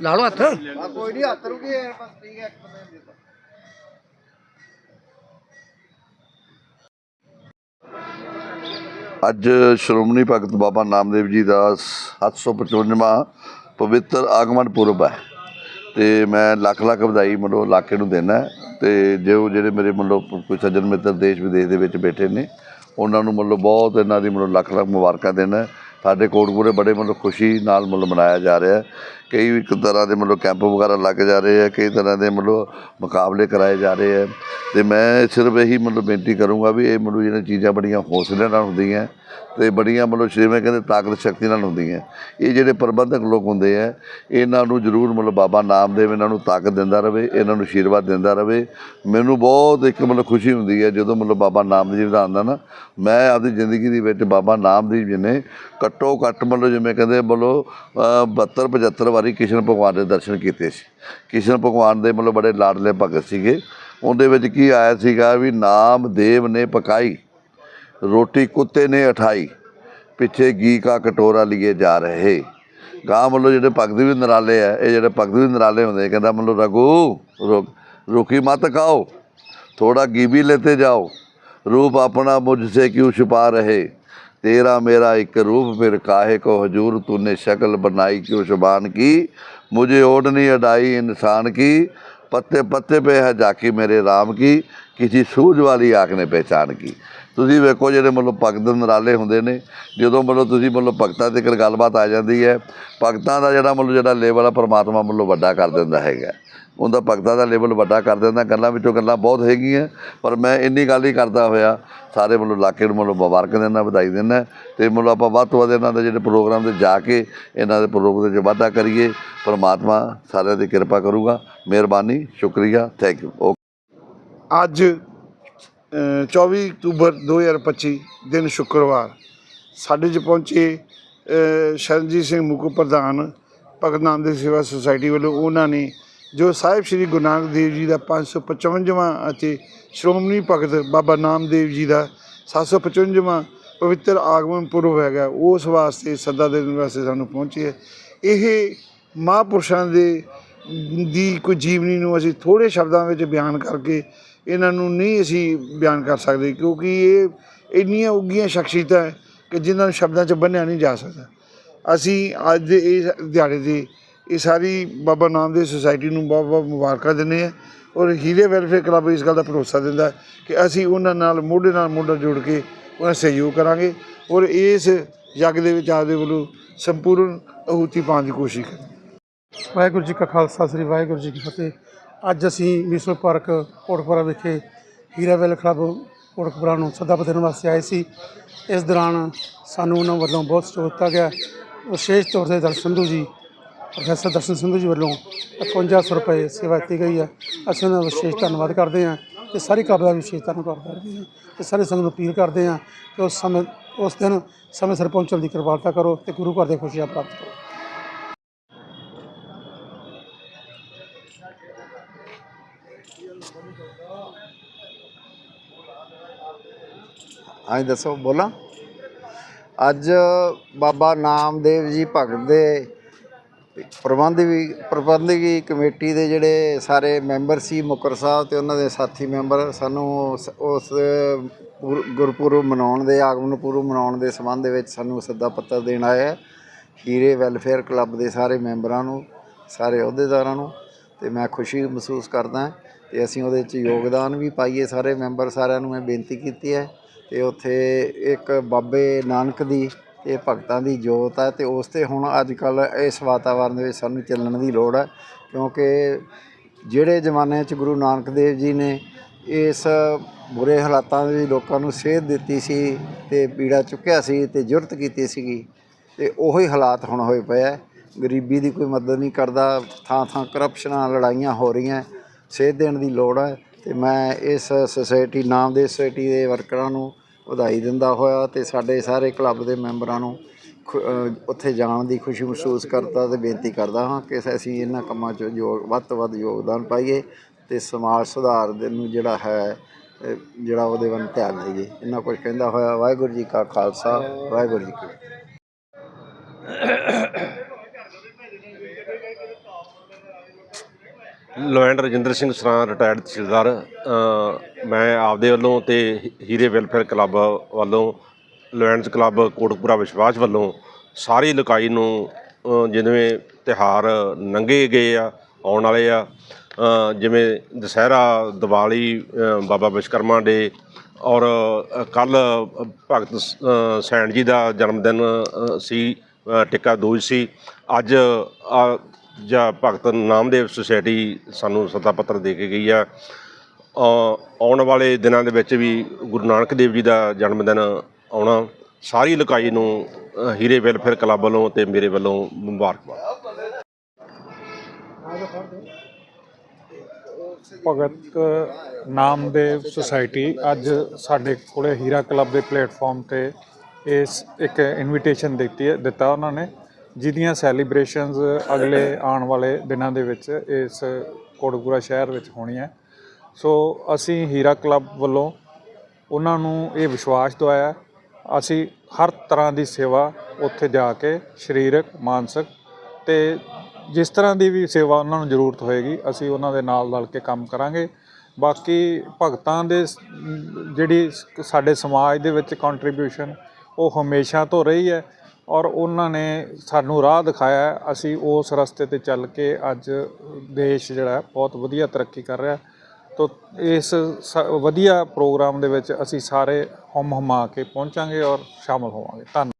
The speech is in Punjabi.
ਲਾ ਲਓ ਹੱਥ। ਕੋਈ ਨਹੀਂ ਹੱਥ ਰੁਕੀ ਬਸ ਠੀਕ ਹੈ ਇੱਕ ਬੰਦੇ ਨੂੰ ਅੱਜ ਸ਼੍ਰੋਮਣੀ ਭਗਤ ਬਾਬਾ ਨਾਮਦੇਵ ਜੀ ਦਾ 755ਵਾਂ ਪਵਿੱਤਰ ਆਗਮਨ ਪੁਰਬ ਹੈ। ਤੇ ਮੈਂ ਲੱਖ ਲੱਖ ਵਧਾਈ ਮਤਲਬ ਇਲਾਕੇ ਨੂੰ ਦੇਣਾ ਤੇ ਜੋ ਜਿਹੜੇ ਮੇਰੇ ਮਤਲਬ ਕੋਈ ਸੱਜਣ ਮਿੱਤਰ ਦੇਸ਼ ਵਿਦੇਸ਼ ਦੇ ਵਿੱਚ ਬੈਠੇ ਨੇ, ਉਹਨਾਂ ਨੂੰ ਮਤਲਬ ਬਹੁਤ ਇਹਨਾਂ ਦੀ ਮਤਲਬ ਲੱਖ ਲੱਖ ਮੁਬਾਰਕਾਂ ਦੇਣਾ ਸਾਡੇ ਕੋਟਪੂਰੇ ਬੜੇ ਮਤਲਬ ਖੁਸ਼ੀ ਨਾਲ ਮਤਲਬ ਮਨਾਇਆ ਜਾ ਰਿਹਾ ਕਈ ਇੱਕ ਤਰ੍ਹਾਂ ਦੇ ਮਤਲਬ ਕੈਂਪ ਵਗੈਰਾ ਲੱਗ ਜਾ ਰਹੇ ਆ ਕਈ ਤਰ੍ਹਾਂ ਦੇ ਮਤਲਬ ਮੁਕਾਬਲੇ ਕਰਾਏ ਜਾ ਰਹੇ ਆ। ਤੇ ਮੈਂ ਸਿਰਫ ਇਹੀ ਮਤਲਬ ਬੇਨਤੀ ਕਰੂੰਗਾ ਵੀ ਇਹ ਮਤਲਬ ਜਿਹੜੀਆਂ ਚੀਜ਼ਾਂ ਬੜੀਆਂ ਹੌਸਲੇ ਨਾਲ ਹੁੰਦੀਆਂ ਤੇ ਬੜੀਆਂ ਮਤਲਬ ਜਿਵੇਂ ਕਹਿੰਦੇ ਤਾਕਤ ਸ਼ਕਤੀ ਨਾਲ ਹੁੰਦੀਆਂ। ਇਹ ਜਿਹੜੇ ਪ੍ਰਬੰਧਕ ਲੋਕ ਹੁੰਦੇ ਆ ਇਹਨਾਂ ਨੂੰ ਜ਼ਰੂਰ ਮਤਲਬ ਬਾਬਾ ਨਾਮਦੇਵ ਇਹਨਾਂ ਨੂੰ ਤਾਕਤ ਦਿੰਦਾ ਰਹੇ ਇਹਨਾਂ ਨੂੰ ਆਸ਼ੀਰਵਾਦ ਦਿੰਦਾ ਰਹੇ ਮੈਨੂੰ ਬਹੁਤ ਇੱਕ ਮਤਲਬ ਖੁਸ਼ੀ ਹੁੰਦੀ ਹੈ ਜਦੋਂ ਮਤਲਬ ਬਾਬਾ ਨਾਮਦੇਵ ਦਾ ਆਉਂਦਾ ਨਾ ਮੈਂ ਆਪਣੀ ਜ਼ਿੰਦਗੀ ਦੇ ਵਿੱਚ ਬਾਬਾ ਨਾਮਦੇਵ ਜੀ ਨੇ ਘੱਟੋ ਘੱਟ ਮਤਲਬ ਜਿਵੇਂ ਕਹਿੰਦੇ ਮਤਲਬ ਅ, 72 75 ਵਾਰੀ ਕ੍ਰਿਸ਼ਨ ਭਗਵਾਨ ਦੇ ਦਰਸ਼ਨ ਕੀਤੇ ਸੀ। ਕ੍ਰਿਸ਼ਨ ਭਗਵਾਨ ਦੇ ਮਤਲਬ ਬੜੇ ਲਾਡਲੇ ਭਗਤ ਸੀਗੇ। ਉਹਦੇ ਵਿੱਚ ਕੀ ਆਇਆ ਸੀਗਾ ਵੀ ਨਾਮ ਦੇਵ ਨੇ ਪਕਾਈ, ਰੋਟੀ ਕੁੱਤੇ ਨੇ ਉਠਾਈ ਪਿੱਛੇ ਗੀ ਕਾ ਕਟੋਰਾ ਲਈਏ ਜਾ ਰਹੇ। ਗਾ ਵੱਲੋਂ ਜਿਹੜੇ ਭਗਤ ਵੀ ਨਰਾਲੇ ਆ, ਇਹ ਜਿਹੜੇ ਭਗਤ ਵੀ ਨਰਾਲੇ ਹੁੰਦੇ ਕਹਿੰਦਾ ਮਤਲਬ ਰਗੂ ਰੋਕੀ ਮਤ ਖਾਓ ਥੋੜਾ ਗੀ ਵੀ ਲੈਤੇ ਜਾਓ, ਰੂਪ ਆਪਣਾ ਮੁਝ ਸੇ ਕਿਉਂ ਛੁਪਾ ਰਹੇ? तेरा मेरा एक रूप फिर काहे को हजूर तूने शक्ल बनाई क्यों शुबान की मुझे ओढ़नी अडाई इंसान की पत्ते पत्ते पे है जाकी मेरे राम की किसी सूझ वाली आँख ने पहचान की ਤੁਸੀਂ ਵੇਖੋ ਜਿਹੜੇ ਮਤਲਬ ਭਗਤ ਨਰਾਲੇ ਹੁੰਦੇ ਨੇ, ਜਦੋਂ ਮਤਲਬ ਤੁਸੀਂ ਮਤਲਬ ਭਗਤਾਂ ਤੇ ਗੱਲਬਾਤ ਆ ਜਾਂਦੀ ਹੈ, ਭਗਤਾਂ ਦਾ ਜਿਹੜਾ ਮਤਲਬ ਜਿਹੜਾ ਲੈਵਲ ਆ, ਪਰਮਾਤਮਾ ਮਤਲਬ ਵੱਡਾ ਕਰ ਦਿੰਦਾ ਹੈਗਾ। ਉਹਦਾ ਭਗਤਾਂ ਦਾ ਲੈਵਲ ਵੱਡਾ ਕਰ ਦਿੰਦਾ, ਗੱਲਾਂ ਵਿੱਚੋਂ ਗੱਲਾਂ ਬਹੁਤ ਹੈਗੀਆਂ, ਪਰ ਮੈਂ ਇੰਨੀ ਗੱਲ ਹੀ ਕਰਦਾ ਹੋਇਆ, ਸਾਰੇ ਮਤਲਬ ਇਲਾਕੇ ਨੂੰ ਮਤਲਬ ਮੁਬਾਰਕ ਦਿੰਦਾ, ਵਧਾਈ ਦਿੰਦਾ, ਤੇ ਮਤਲਬ ਆਪਾਂ ਵੱਧ ਤੋਂ ਵੱਧ ਇਹਨਾਂ ਦੇ ਜਿਹੜੇ ਪ੍ਰੋਗਰਾਮ ਤੇ ਜਾ ਕੇ ਇਹਨਾਂ ਦੇ ਪ੍ਰੋਗਰਾਮ ਦੇ ਵਾਧਾ ਕਰੀਏ, ਪਰਮਾਤਮਾ ਸਾਰਿਆਂ ਦੀ ਕਿਰਪਾ ਕਰੂਗਾ, ਮਿਹਰਬਾਨੀ, ਸ਼ੁਕਰੀਆ ਥੈਂਕ ਯੂ ਅੱਜ 24 ਅਕਤੂਬਰ 2025 ਦਿਨ ਸ਼ੁੱਕਰਵਾਰ ਸਾਡੇ 'ਚ ਪਹੁੰਚੇ ਸ਼ਰਨਜੀਤ ਸਿੰਘ ਮੁਕੂ ਪ੍ਰਧਾਨ ਭਗਤ ਨਾਮਦੇਵ ਸੇਵਾ ਸੁਸਾਇਟੀ ਵੱਲੋਂ ਉਹਨਾਂ ਨੇ ਜੋ ਸਾਹਿਬ ਸ੍ਰੀ ਗੁਰੂ ਨਾਨਕ ਦੇਵ ਜੀ ਦਾ 555ਵਾਂ ਅਤੇ ਸ਼੍ਰੋਮਣੀ ਭਗਤ ਬਾਬਾ ਨਾਮਦੇਵ ਜੀ ਦਾ 755ਵਾਂ ਪਵਿੱਤਰ ਆਗਮਨ ਪੁਰਬ ਹੈਗਾ, ਉਸ ਵਾਸਤੇ ਸੱਦਾ ਦੇਣ ਵਾਸਤੇ ਸਾਨੂੰ ਪਹੁੰਚੇ ਹੈ। ਇਹ ਮਹਾਂਪੁਰਸ਼ਾਂ ਦੇ, ਦੀ ਕੋਈ ਜੀਵਨੀ ਨੂੰ ਅਸੀਂ ਥੋੜੇ ਸ਼ਬਦਾਂ ਵਿੱਚ ਬਿਆਨ ਕਰਕੇ ਇਹਨਾਂ ਨੂੰ ਨਹੀਂ ਅਸੀਂ ਬਿਆਨ ਕਰ ਸਕਦੇ, ਕਿਉਂਕਿ ਇਹ ਇੰਨੀਆਂ ਉੱਗੀਆਂ ਸ਼ਖਸੀਅਤਾਂ ਹੈ ਕਿ ਜਿਨ੍ਹਾਂ ਨੂੰ ਸ਼ਬਦਾਂ 'ਚ ਬੰਨਿਆ ਨਹੀਂ ਜਾ ਸਕਦਾ। ਅਸੀਂ ਅੱਜ ਦੇ ਇਸ ਦਿਹਾੜੇ ਦੇ ਇਹ ਸਾਰੀ ਬਾਬਾ ਨਾਮਦੇਵ ਸੁਸਾਇਟੀ ਨੂੰ ਬਹੁਤ ਬਹੁਤ ਮੁਬਾਰਕਾਂ ਦਿੰਦੇ ਹਾਂ ਔਰ ਹੀਰੇ ਵੈਲਫੇਅਰ ਕਲੱਬ ਇਸ ਗੱਲ ਦਾ ਭਰੋਸਾ ਦਿੰਦਾ ਕਿ ਅਸੀਂ ਉਹਨਾਂ ਨਾਲ, ਮੋਢੇ ਨਾਲ ਮੋਢਾ ਜੋੜ ਕੇ ਉਹਨਾਂ ਸਹਿਯੋਗ ਕਰਾਂਗੇ ਔਰ ਇਸ ਯੱਗ ਦੇ ਵਿੱਚ ਆਪਦੇ ਵੱਲੋਂ ਸੰਪੂਰਨ ਅਹੂਤੀ ਪਾਉਣ ਦੀ ਕੋਸ਼ਿਸ਼ ਕਰਾਂਗੇ। ਵਾਹਿਗੁਰੂ ਜੀ ਕਾ ਖਾਲਸਾ, ਸ੍ਰੀ ਵਾਹਿਗੁਰੂ ਜੀ ਕੀ ਫਤਿਹ। ਅੱਜ ਅਸੀਂ ਮਿਊਨਿਸਪਲ ਪਾਰਕ ਕੋਟਕਪੁਰਾ ਵਿਖੇ ਹੀਰਾਵੈਲ ਕਲੱਬ ਕੋਟਕਪੁਰਾ ਨੂੰ ਸੱਦਾ ਦੇਣ ਵਾਸਤੇ ਆਏ ਸੀ। ਇਸ ਦੌਰਾਨ ਸਾਨੂੰ ਉਹਨਾਂ ਵੱਲੋਂ ਬਹੁਤ ਸਹਿਯੋਗ ਦਿੱਤਾ ਗਿਆ। ਵਿਸ਼ੇਸ਼ ਤੌਰ ਤੇ ਦਰਸ਼ਨ ਸੰਧੂ ਜੀ, ਪ੍ਰੋਫੈਸਰ ਦਰਸ਼ਨ ਸੰਧੂ ਜੀ ਵੱਲੋਂ 5500 ਰੁਪਏ ਸੇਵਾ ਦਿੱਤੀ ਗਈ ਹੈ। ਅਸੀਂ ਉਹਨਾਂ ਦਾ ਵਿਸ਼ੇਸ਼ ਧੰਨਵਾਦ ਕਰਦੇ ਹਾਂ ਤੇ ਸਾਰੀ ਕਲੱਬ ਦਾ ਵਿਸ਼ੇਸ਼ ਧੰਨਵਾਦ ਕਰਦੇ ਹਾਂ ਤੇ ਸਾਰੇ ਸੰਗਤ ਨੂੰ ਅਪੀਲ ਕਰਦੇ ਹਾਂ ਕਿ ਉਸ ਸਮੇਂ, ਉਸ ਦਿਨ ਸਮੇਂ ਸਿਰ ਪਹੁੰਚਣ ਦੀ ਕਿਰਪਾਲਤਾ ਕਰੋ ਤੇ ਗੁਰੂ ਘਰ ਦੇ ਖੁਸ਼ੀਆਂ ਪ੍ਰਾਪਤ ਕਰੋ। ਹਾਂਜੀ, ਦੱਸੋ, ਬੋਲਾਂ। ਅੱਜ ਬਾਬਾ ਨਾਮਦੇਵ ਜੀ ਭਗਤ ਦੇ ਪ੍ਰਬੰਧ ਵੀ, ਪ੍ਰਬੰਧਕੀ ਕਮੇਟੀ ਦੇ ਜਿਹੜੇ ਸਾਰੇ ਮੈਂਬਰ ਸੀ ਮੁਕਰ ਸਾਹਿਬ ਤੇ ਉਹਨਾਂ ਦੇ ਸਾਥੀ ਮੈਂਬਰ, ਸਾਨੂੰ ਉਸ- ਉਸ ਗੁਰਪੁਰਬ ਮਨਾਉਣ ਦੇ, ਆਗਮਨ ਪੁਰਬ ਮਨਾਉਣ ਦੇ ਸੰਬੰਧ ਦੇ ਵਿੱਚ ਸਾਨੂੰ ਸੱਦਾ ਪੱਤਰ ਦੇਣ ਆਇਆ ਹੈ ਹੀਰੇ ਵੈਲਫੇਅਰ ਕਲੱਬ ਦੇ ਸਾਰੇ ਮੈਂਬਰਾਂ ਨੂੰ, ਸਾਰੇ ਅਹੁਦੇਦਾਰਾਂ ਨੂੰ, ਤੇ ਮੈਂ ਖੁਸ਼ੀ ਮਹਿਸੂਸ ਕਰਦਾ ਤੇ ਅਸੀਂ ਉਹਦੇ 'ਚ ਯੋਗਦਾਨ ਵੀ ਪਾਈਏ। ਸਾਰੇ ਮੈਂਬਰ ਸਾਰਿਆਂ ਨੂੰ ਮੈਂ ਬੇਨਤੀ ਕੀਤੀ ਹੈ ਅਤੇ ਉੱਥੇ ਇੱਕ ਬਾਬੇ ਨਾਨਕ ਦੀ ਅਤੇ ਭਗਤਾਂ ਦੀ ਜੋਤ ਹੈ ਅਤੇ ਉਸ ਤੇ ਹੁਣ ਅੱਜ ਕੱਲ੍ਹ ਇਸ ਵਾਤਾਵਰਨ ਦੇ ਵਿੱਚ ਸਾਨੂੰ ਚੱਲਣ ਦੀ ਲੋੜ ਹੈ ਕਿਉਂਕਿ ਜਿਹੜੇ ਜ਼ਮਾਨੇ 'ਚ ਗੁਰੂ ਨਾਨਕ ਦੇਵ ਜੀ ਨੇ ਇਸ ਬੁਰੇ ਹਾਲਾਤਾਂ ਦੇ ਲੋਕਾਂ ਨੂੰ ਸੇਧ ਦਿੱਤੀ ਸੀ ਅਤੇ ਪੀੜਾ ਚੁੱਕਿਆ ਸੀ ਅਤੇ ਜੁਰਤ ਕੀਤੀ ਸੀਗੀ ਅਤੇ ਉਹੀ ਹਾਲਾਤ ਹੁਣ ਹੋਏ ਪਏ ਆ। ਗਰੀਬੀ ਦੀ ਕੋਈ ਮਦਦ ਨਹੀਂ ਕਰਦਾ ਥਾਂ ਥਾਂ ਕਰਪਸ਼ਨਾਂ ਲੜਾਈਆਂ ਹੋ ਰਹੀਆਂ, ਸੇਧ ਦੇਣ ਦੀ ਲੋੜ ਹੈ ਤੇ ਮੈਂ ਇਸ ਸੁਸਾਇਟੀ ਨਾਮ ਦੇ ਸੁਸਾਇਟੀ ਦੇ ਵਰਕਰਾਂ ਨੂੰ ਵਧਾਈ ਦਿੰਦਾ ਹੋਇਆ ਤੇ ਸਾਡੇ ਸਾਰੇ ਕਲੱਬ ਦੇ ਮੈਂਬਰਾਂ ਨੂੰ ਖੁ- ਉੱਥੇ ਜਾਣ ਦੀ ਖੁਸ਼ੀ ਮਹਿਸੂਸ ਕਰਦਾ ਤੇ ਬੇਨਤੀ ਕਰਦਾ ਹਾਂ ਕਿ ਅਸੀਂ ਇਹਨਾਂ ਕੰਮਾਂ 'ਚ ਯੋਗ, ਵੱਧ ਤੋਂ ਵੱਧ ਯੋਗਦਾਨ ਪਾਈਏ ਤੇ ਸਮਾਜ ਸੁਧਾਰ ਦੇ ਨੂੰ ਜਿਹੜਾ ਹੈ ਜਿਹੜਾ ਉਹਦੇ ਵੱਲ ਧਿਆਨ ਦੇਈਏ। ਇਹਨਾਂ ਕੁਝ ਕਹਿੰਦਾ ਹੋਇਆ, ਵਾਹਿਗੁਰੂ ਜੀ ਕਾ ਖਾਲਸਾ, ਵਾਹਿਗੁਰੂ ਜੀ ਕੀ ਫਤਿਹ। ਰਜਿੰਦਰ ਸਿੰਘ ਸਰਾਂ ਰਿਟਾਇਰਡ ਤਹਿਸੀਲਦਾਰ ਮੈਂ ਆਪਦੇ ਵੱਲੋਂ ਤੇ ਹੀਰੇ ਵੈਲਫੇਅਰ ਕਲੱਬ ਵੱਲੋਂ ਲੋਇੰਡਸ ਕਲੱਬ ਕੋਟਕਪੂਰਾ ਵਿਸ਼ਵਾਸ ਵੱਲੋਂ ਸਾਰੀ ਇਲਾਕਾਈ ਨੂੰ ਜਿਵੇਂ ਤਿਹਾਰ ਨੰਗੇ ਗਏ ਆ ਆਉਣ ਵਾਲੇ ਆ ਜਿਵੇਂ ਦੁਸਹਿਰਾ ਦੀਵਾਲੀ ਬਾਬਾ ਵਿਸ਼ਕਰਮਾ ਡੇ ਔਰ ਕੱਲ ਭਗਤ ਸੈਣ ਜੀ ਦਾ ਜਨਮ ਦਿਨ ਸੀ ਅ, ਟਿੱਕਾ ਦੂਜ ਸੀ ਅੱਜ ਜਾਂ ਭਗਤ ਨਾਮਦੇਵ ਸੁਸਾਇਟੀ ਸਾਨੂੰ ਸੱਦਾ ਪੱਤਰ ਦੇ ਕੇ ਗਈ ਆ। ਆਉਣ ਵਾਲੇ ਦਿਨਾਂ ਦੇ ਵਿੱਚ ਵੀ ਗੁਰੂ ਨਾਨਕ ਦੇਵ ਜੀ ਦਾ ਜਨਮ ਦਿਨ ਆਉਣਾ, ਸਾਰੀ ਇਲਾਕਾਈ ਨੂੰ ਹੀਰੇ ਵੈਲਫੇਅਰ ਕਲੱਬ ਵੱਲੋਂ ਤੇ ਮੇਰੇ ਵੱਲੋਂ ਮੁਬਾਰਕਬਾਦ। ਭਗਤ ਨਾਮਦੇਵ ਸੁਸਾਇਟੀ ਅੱਜ ਸਾਡੇ ਕੋਲੇ ਹੀਰਾ ਕਲੱਬ ਦੇ ਪਲੇਟਫਾਰਮ ਤੇ ਇਸ ਇੱਕ ਇਨਵੀਟੇਸ਼ਨ ਦਿੱਤੀ ਹੈ, ਦਿੱਤਾ ਉਹਨਾਂ ਨੇ। ਜਿਹਦੀਆਂ ਸੈਲੀਬ੍ਰੇਸ਼ਨਸ ਅਗਲੇ ਆਉਣ ਵਾਲੇ ਦਿਨਾਂ ਦੇ ਵਿੱਚ ਇਸ ਕੋਟਕਪੂਰਾ ਸ਼ਹਿਰ ਵਿੱਚ ਹੋਣੀਆਂ। ਸੋ ਅਸੀਂ ਹੀਰਾ ਕਲੱਬ ਵੱਲੋਂ ਉਹਨਾਂ ਨੂੰ ਇਹ ਵਿਸ਼ਵਾਸ ਦਵਾਇਆ, ਅਸੀਂ ਹਰ ਤਰ੍ਹਾਂ ਦੀ ਸੇਵਾ ਉੱਥੇ ਜਾ ਕੇ ਸਰੀਰਕ, ਮਾਨਸਿਕ ਤੇ ਜਿਸ ਤਰ੍ਹਾਂ ਦੀ ਵੀ ਸੇਵਾ ਉਹਨਾਂ ਨੂੰ ਜ਼ਰੂਰਤ ਹੋਏਗੀ, ਅਸੀਂ ਉਹਨਾਂ ਦੇ ਨਾਲ ਰਲ ਕੇ ਕੰਮ ਕਰਾਂਗੇ। ਬਾਕੀ ਭਗਤਾਂ ਦੇ ਜਿਹੜੀ ਸਾਡੇ ਸਮਾਜ ਦੇ ਵਿੱਚ ਕੰਟਰੀਬਿਊਸ਼ਨ ਉਹ ਹਮੇਸ਼ਾ ਤੋਂ ਰਹੀ ਹੈ। ਔਰ ਉਹਨਾਂ ਨੇ ਸਾਨੂੰ ਰਾਹ ਦਿਖਾਇਆ। ਅਸੀਂ ਉਸ ਰਸਤੇ ਤੇ ਚੱਲ ਕੇ ਅੱਜ ਦੇਸ਼ ਜਿਹੜਾ ਬਹੁਤ ਵਧੀਆ ਤਰੱਕੀ ਕਰ ਰਿਹਾ ਤੋ ਇਸ ਸ- ਵਧੀਆ ਪ੍ਰੋਗਰਾਮ ਦੇ ਵਿੱਚ ਅਸੀਂ ਸਾਰੇ ਹਮ ਹਮਾ ਕੇ ਪਹੁੰਚਾਂਗੇ ਔਰ ਸ਼ਾਮਲ ਹੋਵਾਂਗੇ। ਧੰਨਵਾਦ